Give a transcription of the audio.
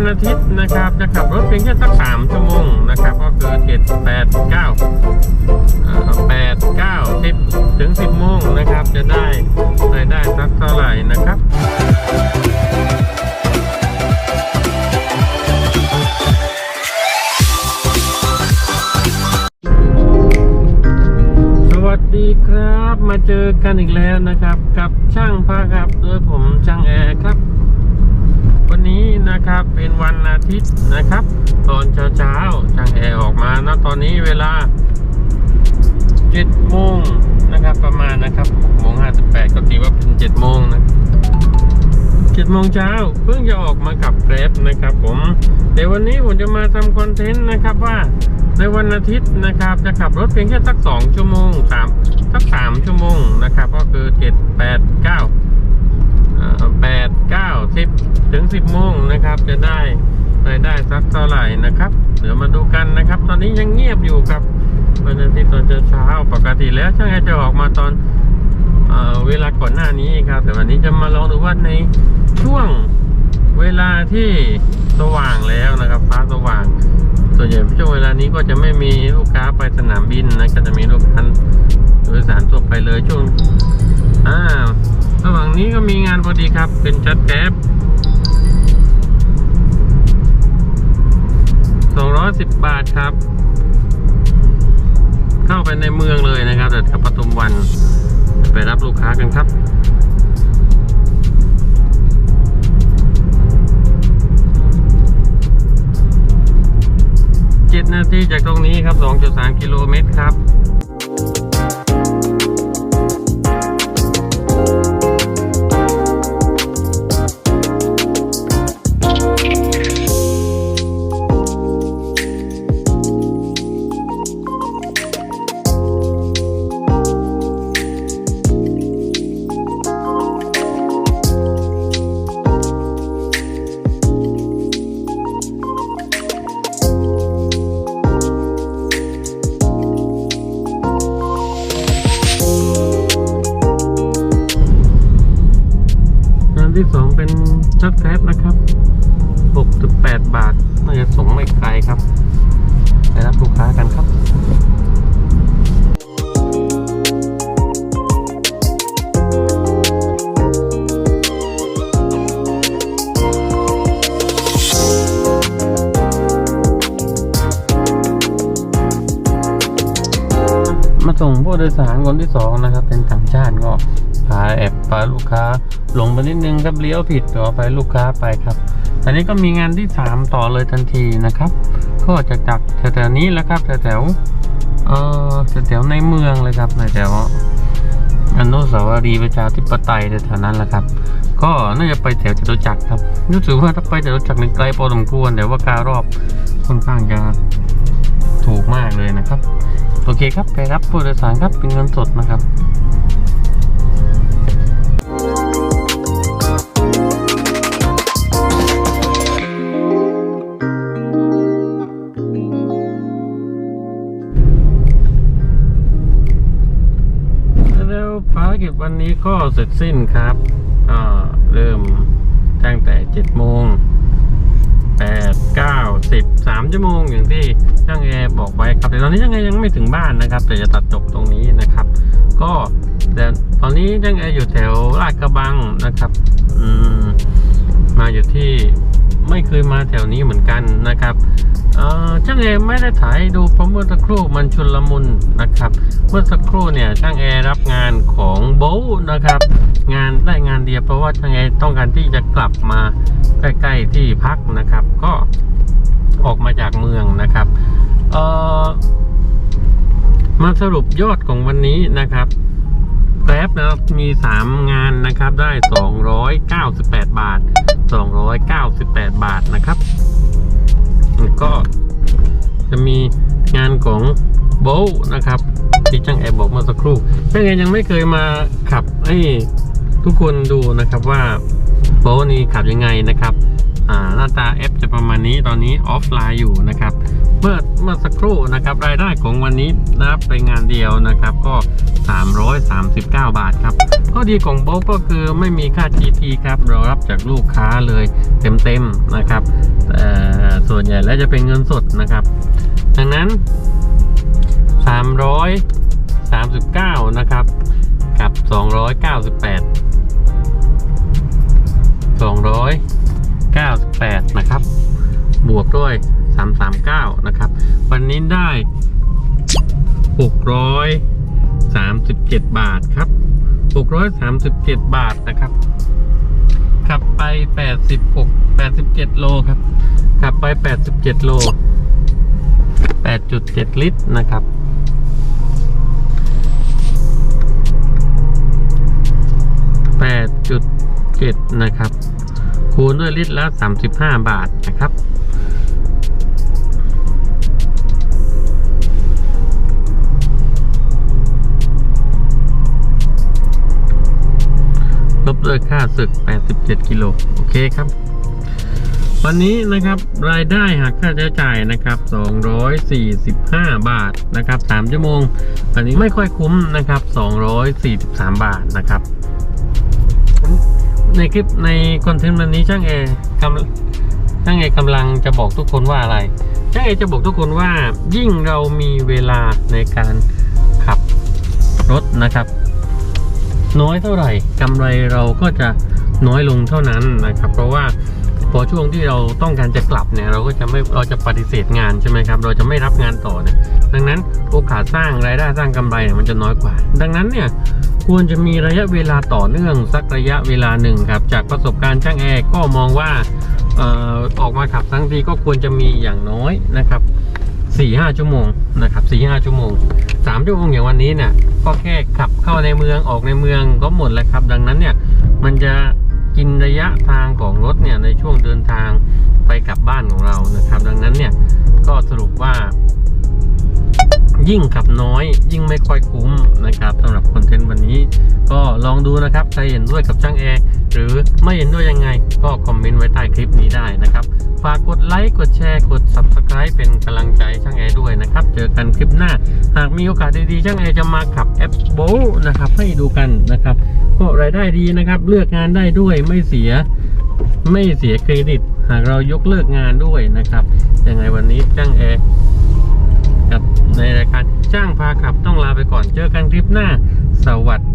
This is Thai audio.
วันอาทิตย์นะครับจะขับรถเพียงแค่สักสามชั่วโมงนะครับ ก็คือเจ็ดแปดเก้าแปดเก้าสิบถึงสิบโมงนะครับ จะได้รายได้สักเท่าไหร่นะครับสวัสดีครับมาเจอกันอีกแล้วนะครับ กับช่างภาครับโดยผมช่างแอร์ครับ นี้นะครับเป็นวันอาทิตย์นะครับ ตอนเช้าเช้าๆช่างแอร์ออกมานะตอนนี้เวลา7โมงนะครับประมาณนะครับ6โมง58ก็ตีว่าเป็น7โมงนะ7โมงเช้าเพิ่งจะออกมากับแกร็บนะครับ ผมเดี๋ยววันนี้ผมจะมาทำคอนเทนต์นะครับว่าในวันอาทิตย์นะครับจะขับรถเพียงแค่สักสองชั่วโมงสามสักสามชั่วโมงนะครับ ก็คือเจ็ดแปดเก้า แปดเก้าสิบถึงสิบโมงนะครับ จะได้รายได้สักเท่าไหร่นะครับ เดี๋ยวมาดูกันนะครับ ตอนนี้ยังเงียบอยู่ครับวันอาทิตย์ตอนเช้าปกติแล้วช่างจะออกมาตอนเอเวลาก่อนหน้านี้ครับ แต่วันนี้จะมาลองดูว่าในช่วงเวลาที่สว่างแล้วนะครับฟ้าสว่าง ส่วนใหญ่ช่วงเวลานี้ก็จะไม่มีลูกค้าไปสนามบินนะก็จะมีลูกค้าโดยสารทั่วไปเลยช่วงอ่า ระหว่างนี้ก็มีงานพอดีครับ เป็นจัดแก๊บ210 บาทครับ เข้าไปในเมืองเลยนะครับแถวปทุมวัน ไปรับลูกค้ากันครับเจ็ดนาทีจากตรงนี้ครับ 2.3 กิโลเมตรครับ สองเป็นชัดแคปนะครับ 6.8 บาทน่าจะส่งไม่ไกลครับ ไปรับลูกค้ากันครับมาส่งผู้โดยสารคนที่สองนะครับ เป็นต่างชาติก็พาแอบพาลูกค้า หลงไปนิดนึงครับเลี้ยวผิดต่อไปลูกค้าไปครับ อันนี้ก็มีงานที่สามต่อเลยทันทีนะครับ ก็จะจากแถวๆนี้แล้วครับแถวๆเออแถวๆในเมืองเลยครับแถวอนุสาวรีย์ประชาธิปไตยแถวๆนั้นแหละครับ ก็น่าจะไปแถวจตุจักรครับรู้สึกว่าถ้าไปจตุจักรนี่ไกลพอสมควรแต่ว่าการรอบค่อนข้างจะถูกมากเลยนะครับ โอเคครับไปรับผู้โดยสารครับเป็นเงินสดนะครับ เสร็จสิ้นครับก็เริ่มตั้งแต่7โมง8 9 10 3ชั่วโมงอย่างที่ช่างแอร์บอกไว้ครับแต่ตอนนี้ช่างแอร์ยังไม่ถึงบ้านนะครับแต่จะตัดจบตรงนี้นะครับ ก็แต่ตอนนี้ช่างแอร์อยู่แถวลาดกระบังนะครับ อืมมาอยู่ที่ ไม่เคยมาแถวนี้เหมือนกันนะครับเอ่อช่างแอร์ไม่ได้ถ่ายดูเพราะเมื่อสักครู่มันชุนละมุนนะครับ เมื่อสักครู่เนี่ยช่างแอร์รับงานของโบทนะครับ งานได้งานเดียวเพราะว่าช่างแอร์ต้องการที่จะกลับมาใกล้ๆที่พักนะครับ ก็ออกมาจากเมืองนะครับเออมาสรุปยอดของวันนี้นะครับ แกร็บนะครับ มี 3 งานนะครับ ได้ 298 บาท 298 บาทนะครับ ก็จะมีงานของโบลนะครับที่ช่างแอบบอกเมื่อสักครู่ช่างแอบยังไม่เคยมาขับให้ทุกคนดูนะครับว่าโบลนี่ขับยังไงนะครับหน้าตาแอปจะประมาณนี้ตอนนี้ออฟไลน์อยู่นะครับ เมื่อเมื่อสักครู่นะครับรายได้ของวันนี้นะครับไปงานเดียวนะครับก็ 339 บาทครับข้อดีของโบ๊กก็คือไม่มีค่า GT ครับเรารับจากลูกค้าเลยเต็มๆนะครับแต่ส่วนใหญ่แล้วจะเป็นเงินสดนะครับ ดังนั้น 339 นะครับ กับ 298 298 นะครับ บวกด้วย 39 นะครับ วันนี้ได้ 637 บาทครับ 637 บาทนะครับ ขับไป 86 87 โลครับ ขับไป 87 โล 8.7 ลิตรนะครับ8.7นะครับ คูณด้วยลิตรละ35บาทนะครับ บด้วยค่าศึก 87 กิโลโอเคครับ วันนี้นะครับรายได้หักค่าใช้จ่ายนะครับ 245 บาทนะครับ 3 ชั่วโมง อันนี้ไม่ค่อยคุ้มนะครับ 243 บาทนะครับ ในคลิปในคอนเทนต์วันนี้ช่างเอกำช่างเอกำลังจะบอกทุกคนว่าอะไร ช่างเอจะบอกทุกคนว่ายิ่งเรามีเวลาในการขับรถนะครับ น้อยเท่าไหร่กำไรเราก็จะน้อยลงเท่านั้นนะครับ เพราะว่าพอช่วงที่เราต้องการจะกลับเนี่ยเราก็จะไม่เราจะปฏิเสธงานใช่ไหมครับ เราจะไม่รับงานต่อเนี่ยดังนั้นโอกาสสร้างรายได้สร้างกำไรเนี่ยมันจะน้อยกว่า ดังนั้นเนี่ยควรจะมีระยะเวลาต่อเนื่องสักระยะเวลาหนึ่งครับ จากประสบการณ์ช่างแอร์ก็มองว่าออกมาขับทั้งทีก็ควรจะมีอย่างน้อยนะครับ สี่ห้าชั่วโมงนะครับสี่ห้าชั่วโมงสามชั่วโมงอย่างวันนี้เนี่ยก็แค่ขับเข้าในเมืองออกในเมืองก็หมดแล้วครับ ดังนั้นเนี่ยมันจะกินระยะทางของรถเนี่ยในช่วงเดินทางไปกลับบ้านของเรานะครับ ดังนั้นเนี่ยก็สรุปว่า ยิ่งขับน้อย ยิ่งไม่ค่อยคุ้มนะครับสำหรับคอนเทนต์วันนี้ ก็ลองดูนะครับใครเห็นด้วยกับช่างแอร์หรือไม่เห็นด้วยยังไง ก็คอมเมนต์ไว้ใต้คลิปนี้ได้นะครับ ฝากกดไลค์กดแชร์กด Subscribe เป็นกำลังใจช่างแอร์ด้วยนะครับ เจอกันคลิปหน้า หากมีโอกาสดีๆช่างแอร์จะมาขับแอปโบนะครับ ให้ดูกันนะครับก็รายได้ดีนะครับ เลือกงานได้ด้วยไม่เสียไม่เสียเครดิต หากเรายกเลิกงานด้วยนะครับยังไงวันนี้ช่างแอร์กับในรายการจ้างพาขับต้องลาไปก่อนเจอกันคลิปหน้า สวัสดี